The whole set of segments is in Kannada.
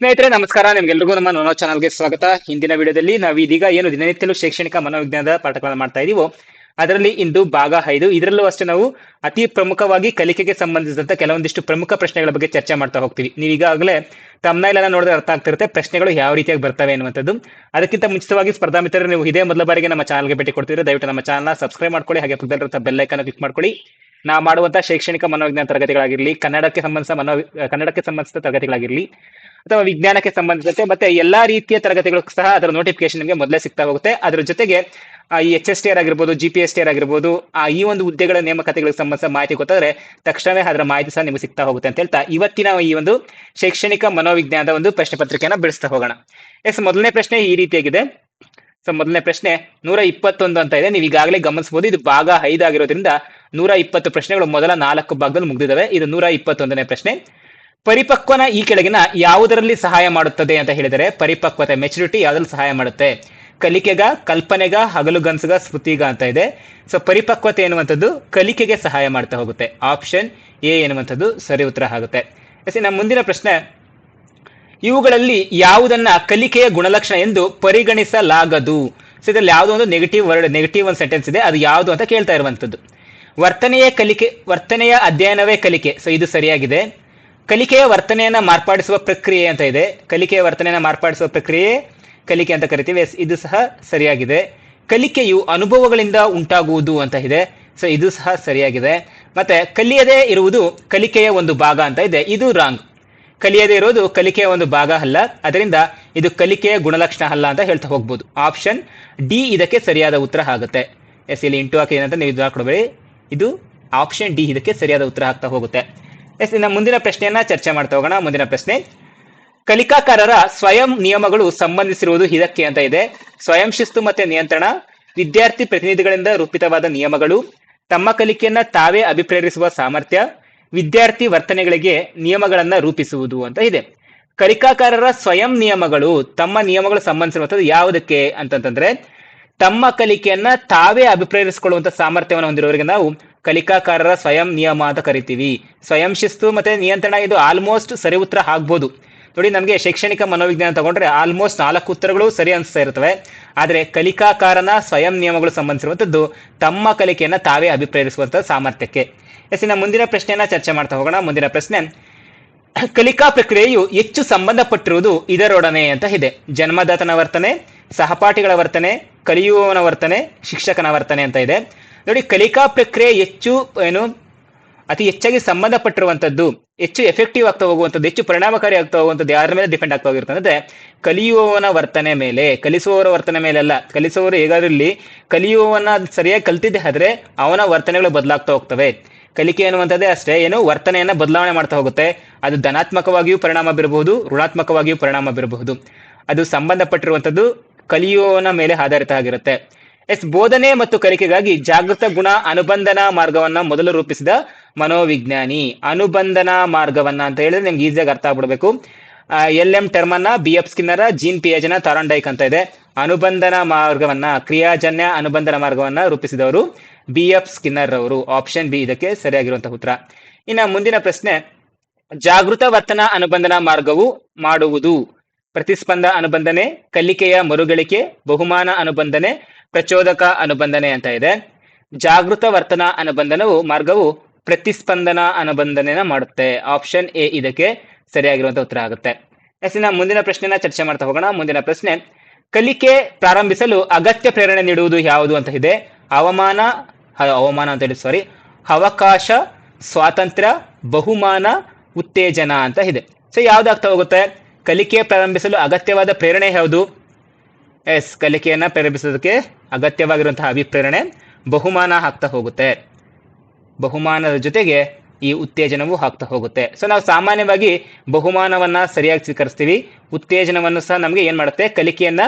ಸ್ನೇಹಿತರೆ, ನಮಸ್ಕಾರ. ನಿಮ್ಗೆಲ್ರಿಗೂ ನಮ್ಮ ನೋನೋ ಚಾನಲ್ಗೆ ಸ್ವಾಗತ. ಹಿಂದಿನ ವಿಡಿಯೋದಲ್ಲಿ ನಾವು ಇದೀಗ ಏನು ದಿನನಿತ್ಯಲೂ ಶೈಕ್ಷಣಿಕ ಮನೋವಿಜ್ಞಾನದ ಪಾಠಗಳನ್ನು ಮಾಡ್ತಾ ಇದೀವೋ, ಅದರಲ್ಲಿ ಇಂದು ಭಾಗ ಐದು. ಇದರಲ್ಲೂ ಅಷ್ಟೇ ನಾವು ಅತಿ ಪ್ರಮುಖವಾಗಿ ಕಲಿಕೆಗೆ ಸಂಬಂಧಿಸಿದಂತ ಕೆಲವೊಂದಿಷ್ಟು ಪ್ರಮುಖ ಪ್ರಶ್ನೆಗಳ ಬಗ್ಗೆ ಚರ್ಚೆ ಮಾಡ್ತಾ ಹೋಗ್ತೀವಿ. ನೀವು ಈಗಾಗಲೇ ತಮ್ಮನೆಲ್ಲ ನೋಡಿದ್ರೆ ಅರ್ಥ ಆಗ್ತಿರುತ್ತೆ ಪ್ರಶ್ನೆಗಳು ಯಾವ ರೀತಿಯಾಗಿ ಬರ್ತವೆ ಅನ್ನುವಂಥದ್ದು ಅದಕ್ಕಿಂತ ಮುಂಚಿತವಾಗಿ ಸ್ಪರ್ಧಾ ಮಿತ್ರರು ನೀವು ಇದೇ ಮೊದಲ ಬಾರಿಗೆ ನಮ್ಮ ಚಾನಲ್ಗೆ ಭೇಟಿ ಕೊಡ್ತಿದ್ರೆ ದಯವಿಟ್ಟು ನಮ್ಮ ಚಾನಲ್ ಸಬ್ಸ್ಕ್ರೈಬ್ ಮಾಡ್ಕೊಳ್ಳಿ, ಹಾಗೆ ಪಕ್ಕದಲ್ಲಿರುವಂತಹ ಬೆಲ್ ಐಕನ್ ಕ್ಲಿಕ್ ಮಾಡ್ಕೊಳ್ಳಿ. ನಾ ಮಾಡುವಂತಹ ಶೈಕ್ಷಣಿಕ ಮನೋವಿಜ್ಞಾನ ತರಗತಿಗಳಾಗಿರಲಿ, ಕನ್ನಡಕ್ಕೆ ಸಂಬಂಧಿಸಿದ ಮನೋ ಕನ್ನಡಕ್ಕೆ ಸಂಬಂಧಿಸಿದ ತರಗತಿಗಳಾಗಿರ್ಲಿ ಅಥವಾ ವಿಜ್ಞಾನಕ್ಕೆ ಸಂಬಂಧಿಸಿದಂತೆ ಮತ್ತೆ ಎಲ್ಲಾ ರೀತಿಯ ತರಗತಿಗಳು ಸಹ ಅದರ ನೋಟಿಫಿಕೇಶನ್ ನಿಮಗೆ ಮೊದಲೇ ಸಿಗ್ತಾ ಹೋಗುತ್ತೆ. ಅದರ ಜೊತೆಗೆ ಈ ಎಚ್ ಎಸ್ ಟಿ ಆರ್ ಆಗಿರ್ಬೋದು G P S T R ಆಗಿರ್ಬೋದು, ಆ, ಈ ಒಂದು ಹುದ್ದೆಗಳ ನೇಮಕತೆಗಳಿಗೆ ಸಂಬಂಧಿಸಿದ ಮಾಹಿತಿ ಗೊತ್ತಾದ್ರೆ ತಕ್ಷಣವೇ ಅದರ ಮಾಹಿತಿ ಸಹ ನಿಮಗೆ ಸಿಗ್ತಾ ಹೋಗುತ್ತೆ ಅಂತ ಹೇಳ್ತಾ ಇವತ್ತಿನ ಈ ಒಂದು ಶೈಕ್ಷಣಿಕ ಮನೋವಿಜ್ಞಾನದ ಒಂದು ಪ್ರಶ್ನೆ ಪತ್ರಿಕೆಯನ್ನು ಬಿಡಿಸ್ತಾ ಹೋಗೋಣ. ಎಸ್, ಮೊದಲನೇ ಪ್ರಶ್ನೆ ಈ ರೀತಿಯಾಗಿದೆ. ಸೊ ಮೊದಲನೇ ಪ್ರಶ್ನೆ ನೂರ ಇಪ್ಪತ್ತೊಂದು ಅಂತ ಇದೆ. ನೀವು ಈಗಾಗಲೇ ಗಮನಿಸಬಹುದು, ಇದು ಭಾಗ ಐದಾಗಿರೋದ್ರಿಂದ ನೂರ ಇಪ್ಪತ್ತು ಪ್ರಶ್ನೆಗಳು ಮೊದಲ ನಾಲ್ಕು ಭಾಗದಲ್ಲಿ ಮುಗಿದಿದ್ದಾವೆ. ಇದು ನೂರ ಇಪ್ಪತ್ತೊಂದನೇ ಪ್ರಶ್ನೆ. ಪರಿಪಕ್ವನ ಈ ಕೆಳಗಿನ ಯಾವುದರಲ್ಲಿ ಸಹಾಯ ಮಾಡುತ್ತದೆ ಅಂತ ಹೇಳಿದರೆ ಪರಿಪಕ್ವತೆ ಮೆಚುರಿಟಿ ಯಾವ್ದ್ರಲ್ಲಿ ಸಹಾಯ ಮಾಡುತ್ತೆ? ಕಲಿಕೆಗ, ಕಲ್ಪನೆಗ, ಹಗಲುಗನ್ಸುಗ, ಸ್ಮೃತಿಗ ಅಂತ ಇದೆ. ಸೊ ಪರಿಪಕ್ವತೆ ಎನ್ನುವಂಥದ್ದು ಕಲಿಕೆಗೆ ಸಹಾಯ ಮಾಡ್ತಾ ಹೋಗುತ್ತೆ. ಆಪ್ಷನ್ ಎ ಎನ್ನುವಂಥದ್ದು ಸರಿ ಉತ್ತರ ಆಗುತ್ತೆ. ನಮ್ಮ ಮುಂದಿನ ಪ್ರಶ್ನೆ, ಇವುಗಳಲ್ಲಿ ಯಾವುದನ್ನ ಕಲಿಕೆಯ ಗುಣಲಕ್ಷಣ ಎಂದು ಪರಿಗಣಿಸಲಾಗದು? ಸೊ ಇದರಲ್ಲಿ ಯಾವುದೋ ಒಂದು ನೆಗೆಟಿವ್ ವರ್ಡ್ ನೆಗೆಟಿವ್ ಒಂದು ಸೆಂಟೆನ್ಸ್ ಇದೆ. ಅದು ಯಾವುದು ಅಂತ ಕೇಳ್ತಾ ಇರುವಂಥದ್ದು. ವರ್ತನೆಯ ಕಲಿಕೆ, ವರ್ತನೆಯ ಅಧ್ಯಯನವೇ ಕಲಿಕೆ. ಸೊ ಇದು ಸರಿಯಾಗಿದೆ. ಕಲಿಕೆಯ ವರ್ತನೆಯನ್ನ ಮಾರ್ಪಾಡಿಸುವ ಪ್ರಕ್ರಿಯೆ ಅಂತ ಇದೆ. ಕಲಿಕೆಯ ವರ್ತನೆಯನ್ನ ಮಾರ್ಪಾಡಿಸುವ ಪ್ರಕ್ರಿಯೆ ಕಲಿಕೆ ಅಂತ ಕರಿತೀವಿ. ಎಸ್, ಇದು ಸಹ ಸರಿಯಾಗಿದೆ. ಕಲಿಕೆಯು ಅನುಭವಗಳಿಂದ ಉಂಟಾಗುವುದು ಅಂತ ಇದೆ. ಸೊ ಇದು ಸಹ ಸರಿಯಾಗಿದೆ. ಮತ್ತೆ ಕಲಿಯದೇ ಇರುವುದು ಕಲಿಕೆಯ ಒಂದು ಭಾಗ ಅಂತ ಇದೆ. ಇದು ರಾಂಗ್. ಕಲಿಯದೇ ಇರೋದು ಕಲಿಕೆಯ ಒಂದು ಭಾಗ ಅಲ್ಲ. ಅದರಿಂದ ಇದು ಕಲಿಕೆಯ ಗುಣಲಕ್ಷಣ ಅಲ್ಲ ಅಂತ ಹೇಳ್ತಾ ಹೋಗ್ಬೋದು. ಆಪ್ಷನ್ ಡಿ ಇದಕ್ಕೆ ಸರಿಯಾದ ಉತ್ತರ ಆಗುತ್ತೆ. ಎಸ್ ಇಲ್ಲಿ ಇಂಟು ಹಾಕಿ ಏನಂತ ನೀವು ಇದು ಇದು ಆಪ್ಷನ್ ಡಿ ಇದಕ್ಕೆ ಸರಿಯಾದ ಉತ್ತರ ಆಗ್ತಾ ಹೋಗುತ್ತೆ. ಎಸ್, ಇನ್ನು ಮುಂದಿನ ಪ್ರಶ್ನೆಯನ್ನ ಚರ್ಚೆ ಮಾಡ್ತಾ ಹೋಗೋಣ. ಮುಂದಿನ ಪ್ರಶ್ನೆ, ಕಲಿಕಾಕಾರರ ಸ್ವಯಂ ನಿಯಮಗಳು ಸಂಬಂಧಿಸಿರುವುದು ಇದಕ್ಕೆ ಅಂತ ಇದೆ. ಸ್ವಯಂ ಶಿಸ್ತು ಮತ್ತೆ ನಿಯಂತ್ರಣ, ವಿದ್ಯಾರ್ಥಿ ಪ್ರತಿನಿಧಿಗಳಿಂದ ರೂಪಿತವಾದ ನಿಯಮಗಳು, ತಮ್ಮ ಕಲಿಕೆಯನ್ನ ತಾವೇ ಅಭಿಪ್ರೇರಿಸುವ ಸಾಮರ್ಥ್ಯ, ವಿದ್ಯಾರ್ಥಿ ವರ್ತನೆಗಳಿಗೆ ನಿಯಮಗಳನ್ನ ರೂಪಿಸುವುದು ಅಂತ ಇದೆ. ಕಲಿಕಾಕಾರರ ಸ್ವಯಂ ನಿಯಮಗಳು ತಮ್ಮ ನಿಯಮಗಳು ಸಂಬಂಧಿಸಿರುವಂತದ್ದು ಯಾವುದಕ್ಕೆ ಅಂತಂತಂದ್ರೆ, ತಮ್ಮ ಕಲಿಕೆಯನ್ನ ತಾವೇ ಅಭಿಪ್ರೇರಿಸಿಕೊಳ್ಳುವಂತ ಸಾಮರ್ಥ್ಯವನ್ನು ಹೊಂದಿರುವವರಿಗೆ ನಾವು ಕಲಿಕಾಕಾರರ ಸ್ವಯಂ ನಿಯಮ ಅಂತ ಕರಿತೀವಿ. ಸ್ವಯಂ ಶಿಸ್ತು ಮತ್ತೆ ನಿಯಂತ್ರಣ ಇದು ಆಲ್ಮೋಸ್ಟ್ ಸರಿ ಉತ್ತರ ಆಗ್ಬೋದು. ನೋಡಿ, ನಮಗೆ ಶೈಕ್ಷಣಿಕ ಮನೋವಿಜ್ಞಾನ ತಗೊಂಡ್ರೆ ಆಲ್ಮೋಸ್ಟ್ ನಾಲ್ಕು ಉತ್ತರಗಳು ಸರಿ ಅನಿಸ್ತಾ ಇರ್ತವೆ. ಆದರೆ ಕಲಿಕಾಕಾರನ ಸ್ವಯಂ ನಿಯಮಗಳು ಸಂಬಂಧಿಸಿರುವಂಥದ್ದು ತಮ್ಮ ಕಲಿಕೆಯನ್ನು ತಾವೇ ಅಭಿಪ್ರೇರಿಸುವಂತ ಸಾಮರ್ಥ್ಯಕ್ಕೆ. ಎಸ್, ಇನ್ನ ಮುಂದಿನ ಪ್ರಶ್ನೆಯನ್ನ ಚರ್ಚೆ ಮಾಡ್ತಾ ಹೋಗೋಣ. ಮುಂದಿನ ಪ್ರಶ್ನೆ, ಕಲಿಕಾ ಪ್ರಕ್ರಿಯೆಯು ಹೆಚ್ಚು ಸಂಬಂಧಪಟ್ಟಿರುವುದು ಇದರೊಡನೆ ಅಂತ ಇದೆ. ಜನ್ಮದಾತನ ವರ್ತನೆ, ಸಹಪಾಠಿಗಳ ವರ್ತನೆ, ಕಲಿಯುವವನ ವರ್ತನೆ, ಶಿಕ್ಷಕನ ವರ್ತನೆ ಅಂತ ಇದೆ. ನೋಡಿ, ಕಲಿಕಾ ಪ್ರಕ್ರಿಯೆ ಹೆಚ್ಚು, ಏನು, ಅತಿ ಹೆಚ್ಚಾಗಿ ಸಂಬಂಧಪಟ್ಟಿರುವಂಥದ್ದು ಹೆಚ್ಚು ಎಫೆಕ್ಟಿವ್ ಆಗ್ತಾ ಹೋಗುವಂಥದ್ದು ಹೆಚ್ಚು ಪರಿಣಾಮಕಾರಿ ಆಗ್ತಾ ಹೋಗುವಂಥದ್ದು ಯಾರ ಮೇಲೆ ಡಿಪೆಂಡ್ ಆಗ್ತಾ ಹೋಗಿರುತ್ತೆ ಅಂದ್ರೆ, ಕಲಿಯುವವನ ವರ್ತನೆ ಮೇಲೆ, ಕಲಿಸುವವರ ವರ್ತನೆ ಮೇಲೆ ಅಲ್ಲ ಕಲಿಸುವವರು ಹೇಗಾದ್ರೂ ಇಲ್ಲಿ ಕಲಿಯುವವನ ಸರಿಯಾಗಿ ಕಲ್ತಿದ್ದೆ ಆದ್ರೆ ಅವನ ವರ್ತನೆಗಳು ಬದಲಾಗ್ತಾ ಹೋಗ್ತವೆ. ಕಲಿಕೆ ಅನ್ನುವಂಥದ್ದೇ ಅಷ್ಟೇ, ಏನು, ವರ್ತನೆಯನ್ನ ಬದಲಾವಣೆ ಮಾಡ್ತಾ ಹೋಗುತ್ತೆ. ಅದು ಧನಾತ್ಮಕವಾಗಿಯೂ ಪರಿಣಾಮ ಬೀರಬಹುದು, ಋಣಾತ್ಮಕವಾಗಿಯೂ ಪರಿಣಾಮ ಬೀರಬಹುದು. ಅದು ಸಂಬಂಧಪಟ್ಟಿರುವಂಥದ್ದು ಕಲಿಯುವವನ ಮೇಲೆ ಆಧಾರಿತ ಆಗಿರುತ್ತೆ. ಎಸ್, ಬೋಧನೆ ಮತ್ತು ಕಲಿಕೆಗಾಗಿ ಜಾಗೃತ ಗುಣ ಅನುಬಂಧನ ಮಾರ್ಗವನ್ನ ಮೊದಲು ರೂಪಿಸಿದ ಮನೋವಿಜ್ಞಾನಿ. ಅನುಬಂಧನ ಮಾರ್ಗವನ್ನ ಅಂತ ಹೇಳಿದ್ರೆ ನಿಮ್ಗೆ ಈಸಿಯಾಗಿ ಅರ್ಥ ಆಗ್ಬಿಡ್ಬೇಕು. ಎಲ್ ಎಂ ಟರ್ಮನ್ನ, ಬಿ ಎಫ್ ಸ್ಕಿನ್ನರ, ಜೀನ್ ಪಿಯೇಜನ ತಾರಾಂಡೈಕ್ ಅಂತ ಇದೆ. ಅನುಬಂಧನ ಮಾರ್ಗವನ್ನ, ಕ್ರಿಯಾಜನ್ಯ ಅನುಬಂಧನ ಮಾರ್ಗವನ್ನ ರೂಪಿಸಿದವರು ಬಿ ಎಫ್ ಸ್ಕಿನ್ನರ್ ಅವರು. ಆಪ್ಷನ್ ಬಿ ಇದಕ್ಕೆ ಸರಿಯಾಗಿರುವಂತಹ ಉತ್ತರ. ಇನ್ನ ಮುಂದಿನ ಪ್ರಶ್ನೆ, ಜಾಗೃತ ವರ್ತನ ಅನುಬಂಧನ ಮಾರ್ಗವು ಮಾಡುವುದು. ಪ್ರತಿಸ್ಪಂದ ಅನುಬಂಧನೆ, ಕಲಿಕೆಯ ಮರುಗಳಿಕೆ, ಬಹುಮಾನ ಅನುಬಂಧನೆ ಪ್ರಚೋದಕ ಅನುಬಂಧನೆ ಅಂತ ಇದೆ. ಜಾಗೃತ ವರ್ತನ ಅನುಬಂಧನವು ಮಾರ್ಗವು ಪ್ರತಿಸ್ಪಂದನ ಅನುಬಂಧನೆನ ಮಾಡುತ್ತೆ. ಆಪ್ಷನ್ ಎ ಇದಕ್ಕೆ ಸರಿಯಾಗಿರುವಂತ ಉತ್ತರ ಆಗುತ್ತೆ. ಎಸ್ ಇನ್ನ ಮುಂದಿನ ಪ್ರಶ್ನೆನ ಚರ್ಚೆ ಮಾಡ್ತಾ ಹೋಗೋಣ. ಮುಂದಿನ ಪ್ರಶ್ನೆ, ಕಲಿಕೆ ಪ್ರಾರಂಭಿಸಲು ಅಗತ್ಯ ಪ್ರೇರಣೆ ನೀಡುವುದು ಯಾವುದು ಅಂತ ಇದೆ. ಅವಮಾನ ಅವಮಾನ ಅಂತ ಹೇಳಿ ಸಾರಿ ಅವಕಾಶ, ಸ್ವಾತಂತ್ರ್ಯ, ಬಹುಮಾನ, ಉತ್ತೇಜನ ಅಂತ ಇದೆ. ಸೊ ಯಾವ್ದಾಗ್ತಾ ಹೋಗುತ್ತೆ? ಕಲಿಕೆ ಪ್ರಾರಂಭಿಸಲು ಅಗತ್ಯವಾದ ಪ್ರೇರಣೆ ಯಾವುದು? ಎಸ್, ಕಲಿಕೆಯನ್ನ ಪ್ರಾರಂಭಿಸೋದಕ್ಕೆ ಅಗತ್ಯವಾಗಿರುವಂತಹ ಅಭಿಪ್ರೇರಣೆ ಬಹುಮಾನ ಹಾಕ್ತಾ ಹೋಗುತ್ತೆ. ಬಹುಮಾನದ ಜೊತೆಗೆ ಈ ಉತ್ತೇಜನವೂ ಹಾಕ್ತಾ ಹೋಗುತ್ತೆ. ಸೊ ನಾವು ಸಾಮಾನ್ಯವಾಗಿ ಬಹುಮಾನವನ್ನ ಸರಿಯಾಗಿ ಸ್ವೀಕರಿಸ್ತೀವಿ. ಉತ್ತೇಜನವನ್ನು ಸಹ ನಮಗೆ ಏನ್ ಮಾಡುತ್ತೆ? ಕಲಿಕೆಯನ್ನ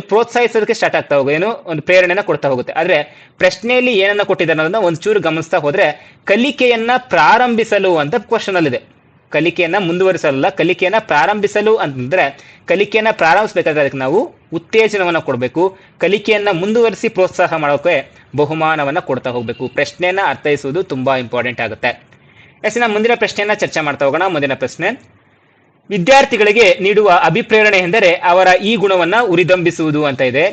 ಪ್ರೋತ್ಸಾಹಿಸೋದಕ್ಕೆ ಸ್ಟಾರ್ಟ್ ಆಗ್ತಾ ಹೋಗುತ್ತೆ. ಏನು? ಒಂದು ಪ್ರೇರಣೆನ ಕೊಡ್ತಾ ಹೋಗುತ್ತೆ. ಆದ್ರೆ ಪ್ರಶ್ನೆಯಲ್ಲಿ ಏನನ್ನ ಕೊಟ್ಟಿದ್ದಾರೆ ಅನ್ನೋದನ್ನ ಒಂಚೂರು ಗಮನಿಸ್ತಾ ಹೋದ್ರೆ ಕಲಿಕೆಯನ್ನ ಪ್ರಾರಂಭಿಸಲು ಅಂತ ಕ್ವಶನ್ ಅಲ್ಲಿದೆ. ಕಲಿಕೆಯನ್ನ ಮುಂದುವರಿಸಲ್ಲ, ಕಲಿಕೆಯನ್ನ ಪ್ರಾರಂಭಿಸಲು ಅಂತಂದ್ರೆ ಕಲಿಕೆಯನ್ನ ಪ್ರಾರಂಭಿಸಬೇಕಾದ್ರೆ ಅದಕ್ಕೆ ನಾವು ಉತ್ತೇಜನವನ್ನ ಕೊಡಬೇಕು. ಕಲಿಕೆಯನ್ನ ಮುಂದುವರಿಸಿ ಪ್ರೋತ್ಸಾಹ ಮಾಡೋಕೆ ಬಹುಮಾನವನ್ನ ಕೊಡ್ತಾ ಹೋಗ್ಬೇಕು. ಪ್ರಶ್ನೆಯನ್ನ ಅರ್ಥೈಸುವುದು ತುಂಬಾ ಇಂಪಾರ್ಟೆಂಟ್ ಆಗುತ್ತೆ. ಎಸ್ ಇನ್ನ ಮುಂದಿನ ಪ್ರಶ್ನೆಯನ್ನ ಚರ್ಚೆ ಮಾಡ್ತಾ ಹೋಗೋಣ. ಮುಂದಿನ ಪ್ರಶ್ನೆ, ವಿದ್ಯಾರ್ಥಿಗಳಿಗೆ ನೀಡುವ ಅಭಿಪ್ರೇರಣೆ ಎಂದರೆ ಅವರ ಈ ಗುಣವನ್ನ ಉರಿದಂಬಿಸುವುದು ಅಂತ ಇದೆ.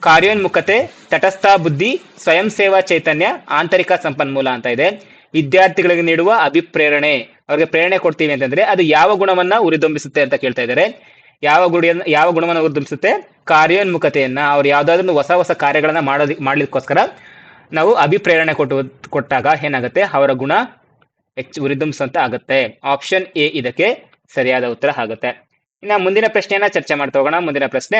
ಕಾರ್ಯೋನ್ಮುಖತೆ, ತಟಸ್ಥ ಬುದ್ಧಿ, ಸ್ವಯಂ ಸೇವಾ ಚೈತನ್ಯ, ಆಂತರಿಕ ಸಂಪನ್ಮೂಲ ಅಂತ ಇದೆ. ವಿದ್ಯಾರ್ಥಿಗಳಿಗೆ ನೀಡುವ ಅಭಿಪ್ರೇರಣೆ ಅವ್ರಿಗೆ ಪ್ರೇರಣೆ ಕೊಡ್ತೀವಿ ಅಂತಂದ್ರೆ ಅದು ಯಾವ ಗುಣವನ್ನ ಉರಿದುಂಬಿಸುತ್ತೆ ಅಂತ ಕೇಳ್ತಾ ಇದ್ದಾರೆ. ಯಾವ ಗುಡಿಯನ್ನ ಯಾವ ಗುಣವನ್ನ ಉರಿದುಂಬಿಸುತ್ತೆ ಕಾರ್ಯೋನ್ಮುಖತೆಯನ್ನ, ಅವ್ರು ಯಾವ್ದಾದ್ರು ಹೊಸ ಹೊಸ ಕಾರ್ಯಗಳನ್ನ ಮಾಡೋದಿ, ಮಾಡ್ಲಿಕ್ಕೋಸ್ಕರ ನಾವು ಅಭಿಪ್ರೇರಣೆ ಕೊಟ್ಟು, ಕೊಟ್ಟಾಗ ಏನಾಗುತ್ತೆ? ಅವರ ಗುಣ ಹೆಚ್ಚು ಉರಿದುಂಬಿಸುವಂತ ಆಗುತ್ತೆ. ಆಪ್ಷನ್ ಎ ಇದಕ್ಕೆ ಸರಿಯಾದ ಉತ್ತರ ಆಗುತ್ತೆ. ಇನ್ನ ಮುಂದಿನ ಪ್ರಶ್ನೆಯನ್ನ ಚರ್ಚೆ ಮಾಡ್ತಾ ಹೋಗೋಣ. ಮುಂದಿನ ಪ್ರಶ್ನೆ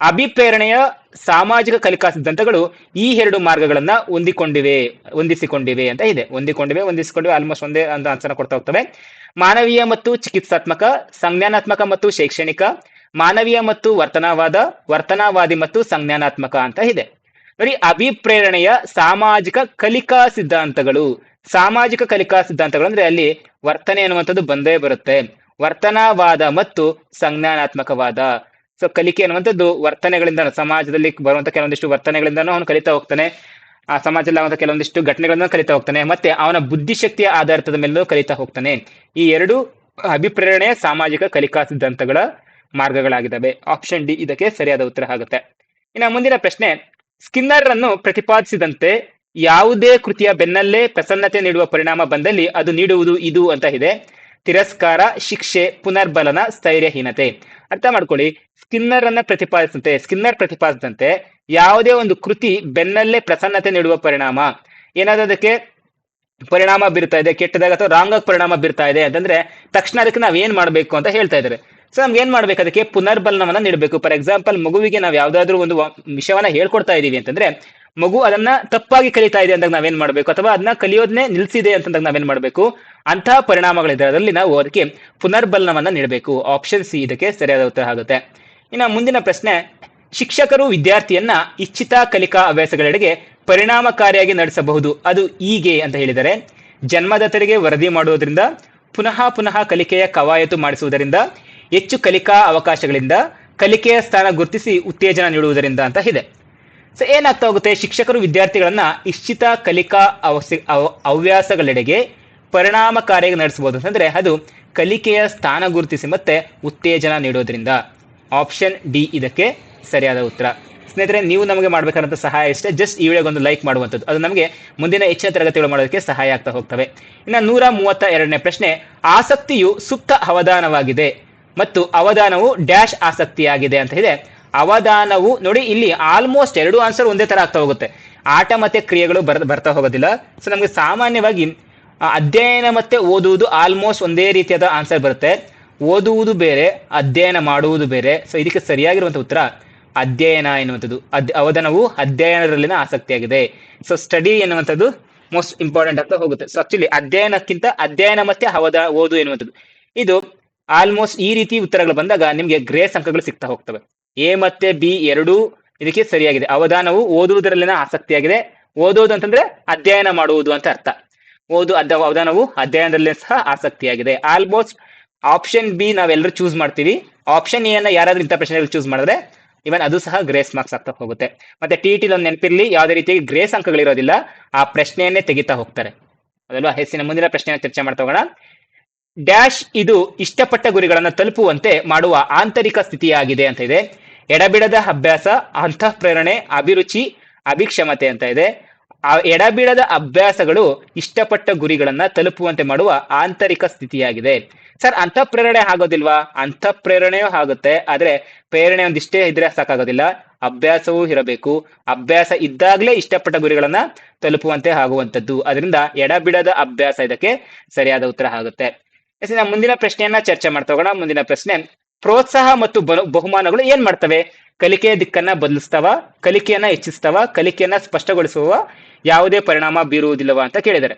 ಅಭಿಪ್ರೇರಣೆಯ ಸಾಮಾಜಿಕ ಕಲಿಕಾ ಸಿದ್ಧಾಂತಗಳು ಈ ಎರಡು ಮಾರ್ಗಗಳನ್ನ ಹೊಂದಿಕೊಂಡಿವೆ, ಹೊಂದಿಸಿಕೊಂಡಿವೆ ಅಂತ ಇದೆ. ಹೊಂದಿಕೊಂಡಿವೆ, ಹೊಂದಿಸಿಕೊಂಡಿವೆ ಆಲ್ಮೋಸ್ಟ್ ಒಂದೇ ಅಂತ ಆನ್ಸರ್ ಕೊಡ್ತಾ ಹೋಗ್ತವೆ. ಮಾನವೀಯ ಮತ್ತು ಚಿಕಿತ್ಸಾತ್ಮಕ, ಸಂಜ್ಞಾನಾತ್ಮಕ ಮತ್ತು ಶೈಕ್ಷಣಿಕ, ಮಾನವೀಯ ಮತ್ತು ವರ್ತನಾವಾದ, ವರ್ತನಾವಾದಿ ಮತ್ತು ಸಂಜ್ಞಾನಾತ್ಮಕ ಅಂತ ಇದೆ. ನೋಡಿ, ಅಭಿಪ್ರೇರಣೆಯ ಸಾಮಾಜಿಕ ಕಲಿಕಾ ಸಿದ್ಧಾಂತಗಳು ಸಾಮಾಜಿಕ ಕಲಿಕಾ ಸಿದ್ಧಾಂತಗಳು ಅಂದ್ರೆ ಅಲ್ಲಿ ವರ್ತನೆ ಅನ್ನುವಂಥದ್ದು ಬಂದೇ ಬರುತ್ತೆ. ವರ್ತನಾವಾದ ಮತ್ತು ಸಂಜ್ಞಾನಾತ್ಮಕವಾದ. ಸೊ ಕಲಿಕೆ ಅನ್ನುವಂಥದ್ದು ವರ್ತನೆಗಳಿಂದ ಸಮಾಜದಲ್ಲಿ ಬರುವಂತ ಕೆಲವೊಂದಿಷ್ಟು ವರ್ತನೆಗಳಿಂದನೂ ಅವನು ಕಲಿತಾ ಹೋಗ್ತಾನೆ. ಆ ಸಮಾಜದಲ್ಲಿ ಆಗುವಂತ ಕೆಲವೊಂದಿಷ್ಟು ಘಟನೆಗಳನ್ನ ಕಲಿತಾ ಹೋಗ್ತಾನೆ. ಮತ್ತೆ ಅವನ ಬುದ್ಧಿಶಕ್ತಿಯ ಆಧಾರದ ಮೇಲೂ ಕಲಿತಾ ಹೋಗ್ತಾನೆ. ಈ ಎರಡು ಅಭಿಪ್ರೇರಣೆ ಸಾಮಾಜಿಕ ಕಲಿಕಾ ಸಿದ್ಧಾಂತಗಳ ಮಾರ್ಗಗಳಾಗಿದ್ದಾವೆ. ಆಪ್ಷನ್ ಡಿ ಇದಕ್ಕೆ ಸರಿಯಾದ ಉತ್ತರ ಆಗುತ್ತೆ. ಇನ್ನು ಮುಂದಿನ ಪ್ರಶ್ನೆ, ಸ್ಕಿನ್ನರ್ ಅನ್ನು ಪ್ರತಿಪಾದಿಸಿದಂತೆ ಯಾವುದೇ ಕೃತಿಯ ಬೆನ್ನಲ್ಲೇ ಪ್ರಸನ್ನತೆ ನೀಡುವ ಪರಿಣಾಮ ಬಂದಲ್ಲಿ ಅದು ನೀಡುವುದು ಇದು ಅಂತ ಇದೆ. ತಿರಸ್ಕಾರ, ಶಿಕ್ಷೆ, ಪುನರ್ಬಲನ, ಸ್ಥೈರ್ಯಹೀನತೆ. ಅರ್ಥ ಮಾಡ್ಕೊಳ್ಳಿ. ಸ್ಕಿನ್ನರ್ ಅನ್ನ ಪ್ರತಿಪಾದಿಸಂತೆ ಸ್ಕಿನ್ನರ್ ಪ್ರತಿಪಾದಿಸಿದಂತೆ ಯಾವುದೇ ಒಂದು ಕೃತಿ ಬೆನ್ನಲ್ಲೇ ಪ್ರಸನ್ನತೆ ನೀಡುವ ಪರಿಣಾಮ. ಏನಾದ್ರೂ ಅದಕ್ಕೆ ಪರಿಣಾಮ ಬೀರ್ತಾ ಇದೆ, ಕೆಟ್ಟದಾಗ ಅಥವಾ ರಾಂಗ್ ಪರಿಣಾಮ ಬೀರ್ತಾ ಇದೆ ಅಂತಂದ್ರೆ ತಕ್ಷಣ ಅದಕ್ಕೆ ನಾವ್ ಏನ್ ಮಾಡ್ಬೇಕು ಅಂತ ಹೇಳ್ತಾ ಇದ್ದಾರೆ. ಸೊ ನಮ್ಗೆ ಏನ್ ಮಾಡ್ಬೇಕು? ಅದಕ್ಕೆ ಪುನರ್ಬಲನವನ್ನ ನೀಡಬೇಕು. ಫಾರ್ ಎಕ್ಸಾಂಪಲ್ ಮಗುವಿಗೆ ನಾವು ಯಾವ್ದಾದ್ರು ಒಂದು ವಿಷಯವನ್ನ ಹೇಳ್ಕೊಡ್ತಾ ಇದೀವಿ ಅಂತಂದ್ರೆ ಮಗು ಅದನ್ನ ತಪ್ಪಾಗಿ ಕಲಿತಾ ಇದೆ ಅಂದಾಗ ನಾವೇನ್ ಮಾಡ್ಬೇಕು? ಅಥವಾ ಅದನ್ನ ಕಲಿಯೋದನ್ನೇ ನಿಲ್ಸಿದೆ ಅಂತಂದಾಗ ನಾವೇನ್ ಮಾಡ್ಬೇಕು? ಅಂತಹ ಪರಿಣಾಮಗಳಿದೆ ಅದರಲ್ಲಿ ನಾವು ಅದಕ್ಕೆ ಪುನರ್ಬಲನವನ್ನ ನೀಡಬೇಕು. ಆಪ್ಷನ್ ಸಿ ಇದಕ್ಕೆ ಸರಿಯಾದ ಉತ್ತರ ಆಗುತ್ತೆ. ಇನ್ನು ಮುಂದಿನ ಪ್ರಶ್ನೆ, ಶಿಕ್ಷಕರು ವಿದ್ಯಾರ್ಥಿಯನ್ನ ಇಚ್ಛಿತ ಕಲಿಕಾ ಅಭ್ಯಾಸಗಳೆಡೆಗೆ ಪರಿಣಾಮಕಾರಿಯಾಗಿ ನಡೆಸಬಹುದು. ಅದು ಹೀಗೆ ಅಂತ ಹೇಳಿದರೆ ಜನ್ಮದತ್ತರಿಗೆ ವರದಿ ಮಾಡುವುದರಿಂದ ಪುನಃ ಪುನಃ ಕಲಿಕೆಯ ಕವಾಯತು ಮಾಡಿಸುವುದರಿಂದ, ಹೆಚ್ಚು ಕಲಿಕಾ ಅವಕಾಶಗಳಿಂದ, ಕಲಿಕೆಯ ಸ್ಥಾನ ಗುರುತಿಸಿ ಉತ್ತೇಜನ ನೀಡುವುದರಿಂದ ಅಂತ ಇದೆ. ಸೊ ಏನಾಗ್ತಾ ಹೋಗುತ್ತೆ ಶಿಕ್ಷಕರು, ವಿದ್ಯಾರ್ಥಿಗಳನ್ನ ಇಶ್ಚಿತ ಕಲಿಕಾ ಹವ್ಯಾಸಗಳೆಡೆಗೆ ಪರಿಣಾಮಕಾರಿಯಾಗಿ ನಡೆಸಬಹುದು. ಅಂತಂದ್ರೆ ಅದು ಕಲಿಕೆಯ ಸ್ಥಾನ ಗುರುತಿಸಿ ಮತ್ತೆ ಉತ್ತೇಜನ ನೀಡೋದ್ರಿಂದ. ಆಪ್ಷನ್ ಡಿ ಇದಕ್ಕೆ ಸರಿಯಾದ ಉತ್ತರ. ಸ್ನೇಹಿತರೆ, ನೀವು ನಮಗೆ ಮಾಡಬೇಕಾದಂಥ ಸಹಾಯ ಇಷ್ಟೇ. ಜಸ್ಟ್ ಈ ವಿಡಿಯೋಗೆ ಒಂದು ಲೈಕ್ ಮಾಡುವಂಥದ್ದು. ಅದು ನಮಗೆ ಮುಂದಿನ ಹೆಚ್ಚಿನ ತರಗತಿಗಳು ಮಾಡೋದಕ್ಕೆ ಸಹಾಯ ಆಗ್ತಾ ಹೋಗ್ತವೆ. ಇನ್ನು ನೂರ ಮೂವತ್ತ ಎರಡನೇ ಪ್ರಶ್ನೆ. ಆಸಕ್ತಿಯು ಸುಪ್ತ ಅವಧಾನವಾಗಿದೆ ಮತ್ತು ಅವಧಾನವು ಡ್ಯಾಶ್ ಆಸಕ್ತಿಯಾಗಿದೆ ಅಂತ ಇದೆ. ಅವಧಾನವು ನೋಡಿ ಇಲ್ಲಿ ಆಲ್ಮೋಸ್ಟ್ ಎರಡು ಆನ್ಸರ್ ಒಂದೇ ತರ ಆಗ್ತಾ ಹೋಗುತ್ತೆ. ಆಟ ಮತ್ತೆ ಕ್ರಿಯೆಗಳು ಬರ್, ಬರ್ತಾ ಹೋಗೋದಿಲ್ಲ. ಸೊ ನಮಗೆ ಸಾಮಾನ್ಯವಾಗಿ ಅಧ್ಯಯನ ಮತ್ತೆ ಓದುವುದು ಆಲ್ಮೋಸ್ಟ್ ಒಂದೇ ರೀತಿಯಾದ ಆನ್ಸರ್ ಬರುತ್ತೆ. ಓದುವುದು ಬೇರೆ, ಅಧ್ಯಯನ ಮಾಡುವುದು ಬೇರೆ. ಸೊ ಇದಕ್ಕೆ ಸರಿಯಾಗಿರುವಂತ ಉತ್ತರ, ಅಧ್ಯಯನ ಎನ್ನುವಂಥದ್ದು. ಅದ್, ಅವಧಾನವು ಅಧ್ಯಯನದಲ್ಲಿನ ಆಸಕ್ತಿಯಾಗಿದೆ. ಸೊ ಸ್ಟಡಿ ಎನ್ನುವಂಥದ್ದು ಮೋಸ್ಟ್ ಇಂಪಾರ್ಟೆಂಟ್ ಅಂತ ಹೋಗುತ್ತೆ. ಸೊ ಆಕ್ಚುಲಿ ಅಧ್ಯಯನಕ್ಕಿಂತ ಅಧ್ಯಯನ ಮತ್ತೆ ಅವಧ, ಓದು ಎನ್ನುವಂಥದ್ದು. ಇದು ಆಲ್ಮೋಸ್ಟ್ ಈ ರೀತಿ ಉತ್ತರಗಳು ಬಂದಾಗ ನಿಮಗೆ ಗ್ರೇಸ್ ಅಂಕಗಳು ಸಿಗ್ತಾ ಹೋಗ್ತವೆ. ಎ ಮತ್ತೆ ಬಿ ಎರಡೂ ಇದಕ್ಕೆ ಸರಿಯಾಗಿದೆ. ಅವಧಾನವು ಓದುವುದರಲ್ಲಿನ ಆಸಕ್ತಿಯಾಗಿದೆ. ಓದೋದು ಅಂತಂದ್ರೆ ಅಧ್ಯಯನ ಮಾಡುವುದು ಅಂತ ಅರ್ಥ. ಓದು ಅದ ಅವಧಾನವು ಅಧ್ಯಯನದಲ್ಲಿ ಸಹ ಆಸಕ್ತಿಯಾಗಿದೆ. ಆಲ್ಮೋಸ್ಟ್ ಆಪ್ಷನ್ ಬಿ ನಾವೆಲ್ಲರೂ ಚೂಸ್ ಮಾಡ್ತೀವಿ. ಆಪ್ಷನ್ ಎ ಅನ್ನ ಯಾರಾದ್ರೂ ಇಂಥ ಪ್ರಶ್ನೆಗಳು ಚೂಸ್ ಮಾಡಿದ್ರೆ ಇವನ್ ಅದು ಸಹ ಗ್ರೇಸ್ ಮಾರ್ಕ್ಸ್ ಆಗ್ತಾ ಹೋಗುತ್ತೆ. ಮತ್ತೆ ಟಿ ಟಿ ಒಂದು ನೆನಪಿರ್ಲಿ, ಯಾವುದೇ ರೀತಿ ಗ್ರೇಸ್ ಅಂಕಗಳಿರೋದಿಲ್ಲ ಆ ಪ್ರಶ್ನೆಯನ್ನೇ ತೆಗಿತಾ ಹೋಗ್ತಾರೆ. ಅದಲ್ವಾ? ಹೆಸರಿನ ಮುಂದಿನ ಪ್ರಶ್ನೆಯನ್ನು ಚರ್ಚೆ ಮಾಡ್ತಾ ಹೋಗೋಣ. ಡ್ಯಾಶ್ ಇದು ಇಷ್ಟಪಟ್ಟ ಗುರಿಗಳನ್ನು ತಲುಪುವಂತೆ ಮಾಡುವ ಆಂತರಿಕ ಸ್ಥಿತಿಯಾಗಿದೆ ಅಂತ ಇದೆ. ಎಡಬಿಡದ ಅಭ್ಯಾಸ, ಅಂತಃಪ್ರೇರಣೆ, ಅಭಿರುಚಿ, ಅಭಿಕ್ಷಮತೆ ಅಂತ ಇದೆ. ಆ ಎಡಬಿಡದ ಅಭ್ಯಾಸಗಳು ಇಷ್ಟಪಟ್ಟ ಗುರಿಗಳನ್ನ ತಲುಪುವಂತೆ ಮಾಡುವ ಆಂತರಿಕ ಸ್ಥಿತಿಯಾಗಿದೆ. ಸರ್, ಅಂತಃಪ್ರೇರಣೆ ಆಗೋದಿಲ್ವಾ? ಅಂತಃಪ್ರೇರಣೆಯೂ ಆಗುತ್ತೆ, ಆದ್ರೆ ಪ್ರೇರಣೆ ಒಂದಿಷ್ಟೇ ಇದ್ರೆ ಸಾಕಾಗೋದಿಲ್ಲ. ಅಭ್ಯಾಸವೂ ಇರಬೇಕು. ಅಭ್ಯಾಸ ಇದ್ದಾಗಲೇ ಇಷ್ಟಪಟ್ಟ ಗುರಿಗಳನ್ನ ತಲುಪುವಂತೆ ಆಗುವಂತದ್ದು ಅದರಿಂದ ಎಡಬಿಡದ ಅಭ್ಯಾಸ ಇದಕ್ಕೆ ಸರಿಯಾದ ಉತ್ತರ ಆಗುತ್ತೆ. ಇನ್ನ ಮುಂದಿನ ಪ್ರಶ್ನೆಯನ್ನ ಚರ್ಚೆ ಮಾಡ್ತಾ ಹೋಗೋಣ. ಮುಂದಿನ ಪ್ರಶ್ನೆ, ಪ್ರೋತ್ಸಾಹ ಮತ್ತು ಬಹುಮಾನಗಳು ಏನ್ ಮಾಡ್ತವೆ? ಕಲಿಕೆಯ ದಿಕ್ಕನ್ನ ಬದಲಿಸ್ತಾವ, ಕಲಿಕೆಯನ್ನ ಹೆಚ್ಚಿಸ್ತಾವ, ಕಲಿಕೆಯನ್ನ ಸ್ಪಷ್ಟಗೊಳಿಸುವ ಯಾವುದೇ ಪರಿಣಾಮ ಬೀರುವುದಿಲ್ಲವ ಅಂತ ಕೇಳಿದ್ದಾರೆ.